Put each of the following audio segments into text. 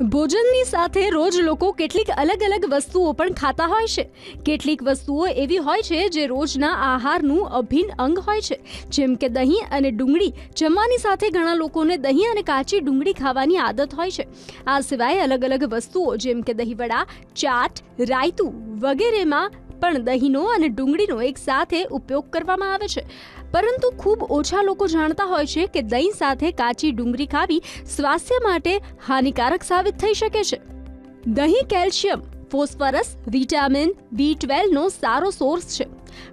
ભોજનની સાથે રોજ લોકો કેટલીક અલગ અલગ વસ્તુઓ પણ ખાતા હોય છે. કેટલીક વસ્તુઓ એવી હોય છે જે રોજના આહારનું અભિન્ન અંગ હોય છે. જેમ કે દહીં અને ડુંગળી જમવાની સાથે ઘણા લોકોને દહીં અને કાચી ડુંગળી ખાવાની આદત હોય છે. આ સિવાય અલગ અલગ વસ્તુઓ જેમ કે દહીંવડા, ચાટ, રાયતું વગેરેમાં પણ દહીંનો અને ડુંગળીનો એક સાથે ઉપયોગ કરવામાં આવે છે. પરંતુ ખૂબ ઓછા લોકો જાણતા હોય છે કે દહીં સાથે કાચી ડુંગળી ખાવી સ્વાસ્થ્ય માટે હાનિકારક સાબિત થઈ શકે છે. દહીં કેલ્શિયમ, ફોસ્ફરસ, વિટામિન બી ટ્વેલ્વનો સારો સોર્સ છે.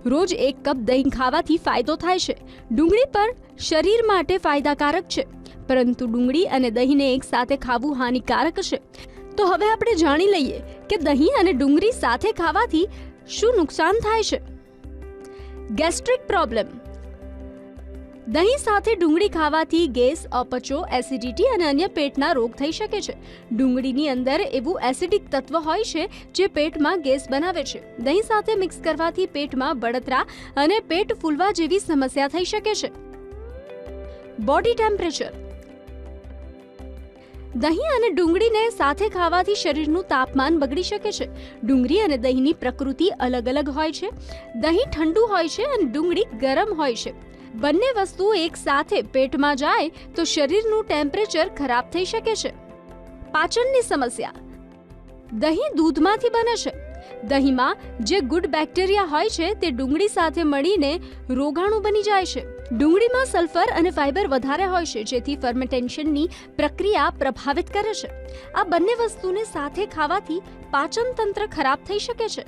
રોજ એક કપ દહીં ખાવાથી ફાયદો થાય છે. ડુંગળી પણ શરીર માટે ફાયદાકારક છે. પરંતુ ડુંગળી અને દહીંને એક સાથે ખાવું હાનિકારક છે. તો હવે આપણે જાણી લઈએ કે દહીં અને ડુંગળી સાથે ખાવાથી શું નુકસાન થાય છે? Gastric problem. દહીં સાથે ડુંગળી ખાવાથી ગેસ, અપચો, એસિડિટી અને અન્ય પેટના રોગ થઈ શકે છે. ડુંગળીની અંદર એવું એસિડિક તત્વ હોય છે જે પેટમાં ગેસ બનાવે છે. દહીં સાથે મિક્સ કરવાથી પેટમાં બળતરા અને પેટ ફૂલવા જેવી સમસ્યા થઈ શકે છે. Body temperature. દહીં અને ડુંગળીને સાથે ખાવાથી શરીરનું તાપમાન બગડી શકે છે. ડુંગળી અને દહીંની પ્રકૃતિ અલગ અલગ હોય છે. દહીં ઠંડુ હોય છે અને ડુંગળી ગરમ હોય છે. બંને વસ્તુઓ એક સાથે પેટમાં જાય તો શરીરનું ટેમ્પરેચર ખરાબ થઈ શકે છે. પાચનની સમસ્યા. દહીં દૂધમાંથી બને છે. દહીંમાં જે ગુડ બેક્ટેરિયા હોય છે તે ડુંગળી સાથે મળીને રોગાણુ બની જાય છે. ડુંગળીમાં સલ્ફર અને ફાઇબર વધારે હોય છે, જેથી ફર્મેન્ટેશનની પ્રક્રિયા પ્રભાવિત કરે છે. આ બંને વસ્તુને સાથે ખાવાથી પાચન તંત્ર ખરાબ થઈ શકે છે.